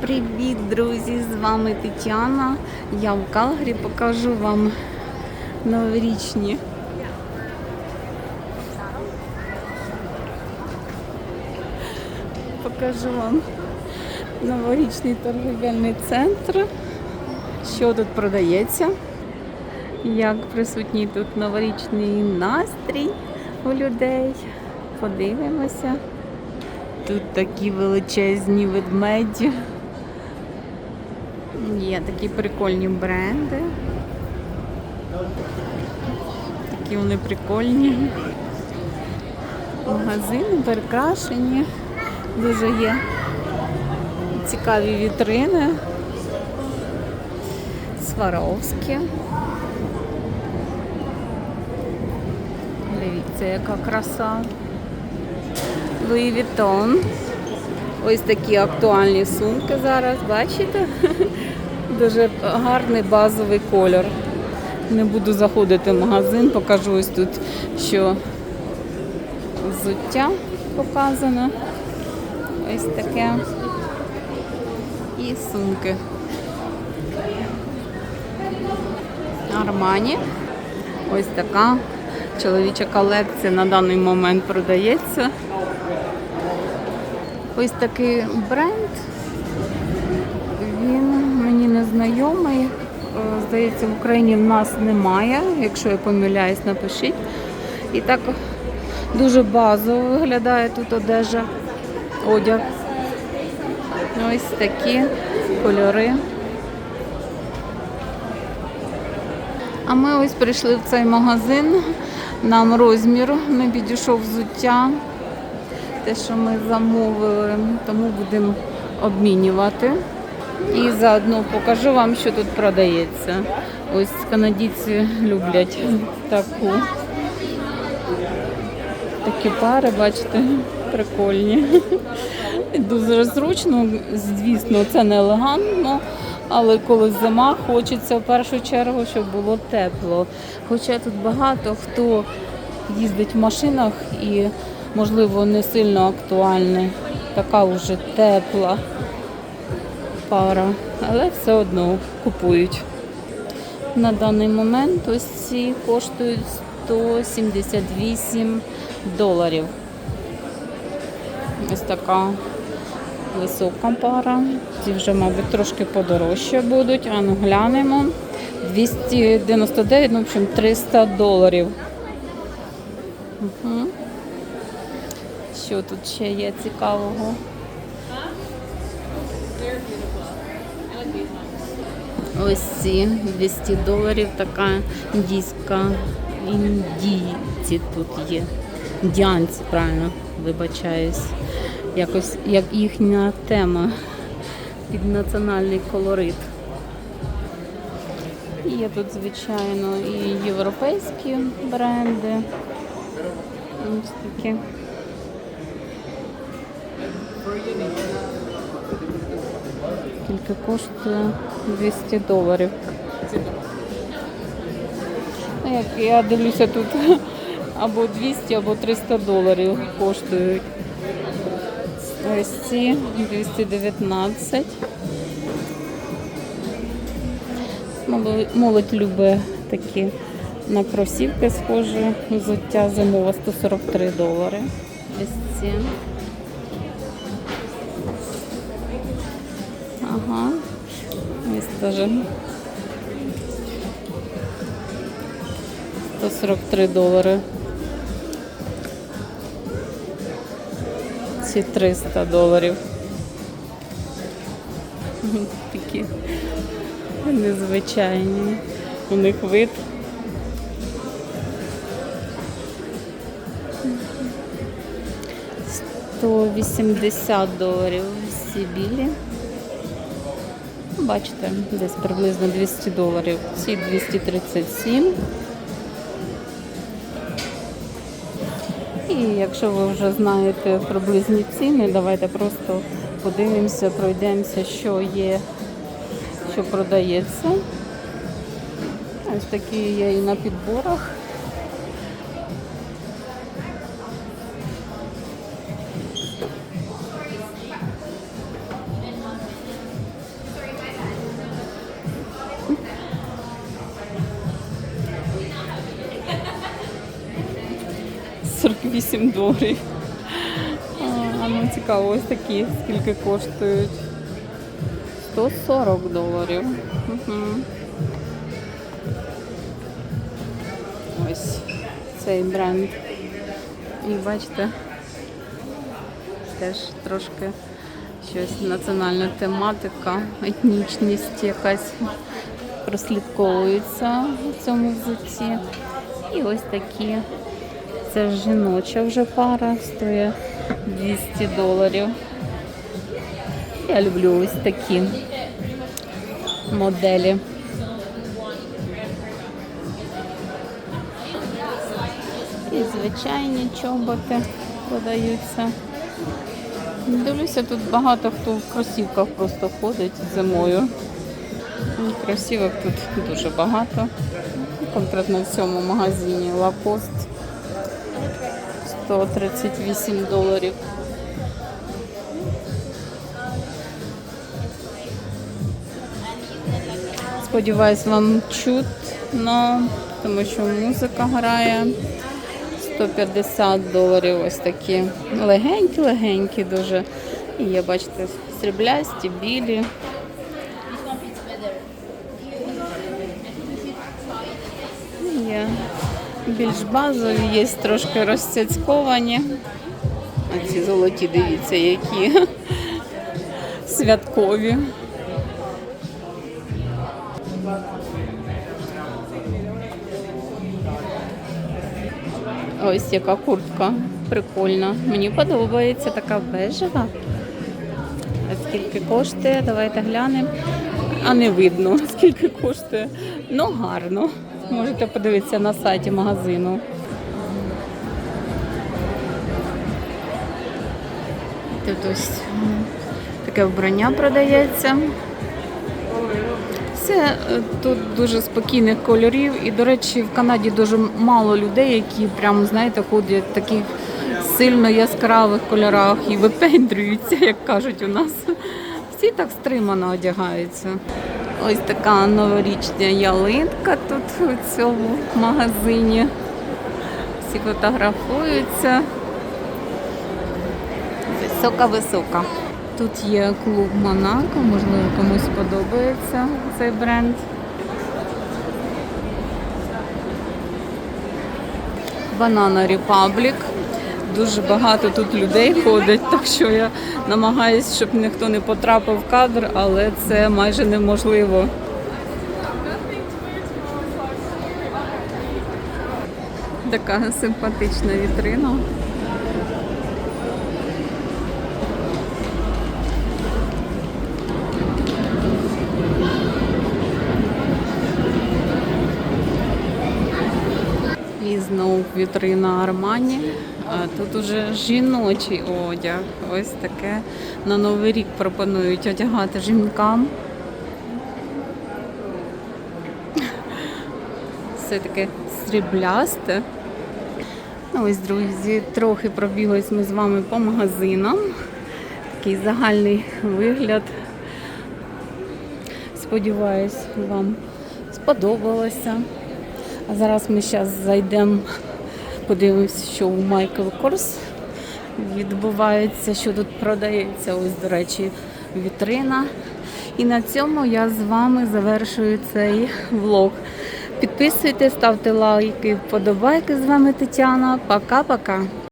Привіт, друзі! З вами Тетяна. Я в Калгарі покажу вам новорічні. Покажу вам новорічний торговельний центр. Що тут продається? Як присутній тут новорічний настрій у людей. Подивимося. Тут такі величезні ведмеді. Є такі прикольні бренди. Такі вони прикольні. Магазини перекрашені. Дуже є цікаві вітрини. Сваровські. Дивіться, яка краса. Луї Вітон. Ось такі актуальні сумки зараз, бачите? Дуже гарний базовий кольор. Не буду заходити в магазин, покажу ось тут, що взуття показано. Ось таке. І сумки. Армані. Ось така чоловіча колекція на даний момент продається. Ось такий бренд. Він мені не знайомий. Е, Здається, в Україні в нас немає. Якщо я помиляюсь, напишіть. І так дуже базово виглядає тут одежа, одяг. Ось такі кольори. А ми ось прийшли в цей магазин. Нам розмір не підійшов взуття. Те, що ми замовили, тому будемо обмінювати. І заодно покажу вам, що тут продається. Ось канадійці люблять таку. Такі пари, бачите, прикольні. Дуже зручно, звісно, це не елегантно, але коли зима, хочеться в першу чергу, щоб було тепло. Хоча тут багато хто їздить в машинах і, можливо, не сильно актуальна, така вже тепла пара, але все одно купують. На даний момент ось ці коштують 178 доларів. Ось така висока пара. Ці вже, мабуть, трошки подорожче будуть. А ну глянемо. 299, ну, в общем, 300 доларів. Угу. Що тут ще є цікавого? Ось ці 200 доларів така індійська. Індійці тут є. Індіанці, правильно, вибачаюсь. Якось як їхня тема під національний колорит. Є тут, звичайно, і європейські бренди. Ось такі. Скільки коштує 200 доларів. Ну, Як я дивлюся тут або 200, або 300 доларів коштують. Ось ці 219. Молодь- Молодь любить такі на кросівки схожі. Взуття зимова 143 долари. Ось ці. Теж 143 долари. Ці 300 доларів. Такі незвичайні. У них вид. Сто вісімдесят доларів всі білі. Бачите, десь приблизно 200 доларів. Ці 237. І якщо ви вже знаєте приблизні ціни, давайте просто подивимося, пройдемося, що є, що продається. Ось такі є і на підборах. 8 доларів. А, ну цікаво, ось такі, скільки коштують. 140 доларів. Угу. Ось цей бренд. І бачите, теж трошки щось національна тематика, етнічність якась прослідковується в цьому взутті. І ось такі. Це жіноча вже пара, стоїть 200 доларів. Я люблю ось такі моделі. І звичайні чоботи продаються. Дивлюся, тут багато хто в кросівках просто ходить зимою. І Кросівок тут дуже багато. Конкретно в цьому магазині Lacoste 138 доларів. Сподіваюсь, вам чутно, тому що музика грає. 150 доларів ось такі. Легенькі-легенькі дуже. І є, бачите, сріблясті, білі. Є більш базові, є трошки розцяцьковані. А ці золоті, дивіться, які святкові. Ось яка куртка прикольна. Мені подобається така бежева. А скільки коштує? Давайте глянемо. А не видно, скільки коштує. Ну гарно. Можете подивитися на сайті магазину. Тут ось таке вбрання продається. Все е, тут дуже спокійних кольорів. І, до речі, в Канаді дуже мало людей, які прям, знаєте, ходять в таких сильно яскравих кольорах і випендрюються, як кажуть у нас. Всі так стримано одягаються. Ось така новорічна ялинка тут у цьому магазині. Всі фотографуються. Висока-висока. Тут є клуб Монако, можливо, комусь подобається цей бренд. Банана Republic. Дуже багато тут людей ходить, так що я намагаюся, щоб ніхто не потрапив в кадр, але це майже неможливо. Така симпатична вітрина. І знову вітрина Армані. А тут уже жіночий одяг. Ось таке на Новий рік пропонують одягати жінкам. Все таке сріблясте. Ну, ось, друзі, трохи пробіглись ми з вами по магазинам. Такий загальний вигляд. Сподіваюсь, вам сподобалося. А зараз ми зараз зайдемо, подивимося, що у Майкл Корс відбувається, що тут продається. Ось, до речі, вітрина. І на цьому я з вами завершую цей влог. Підписуйтесь, ставте лайки, вподобайки. З вами Тетяна. Пока-пока.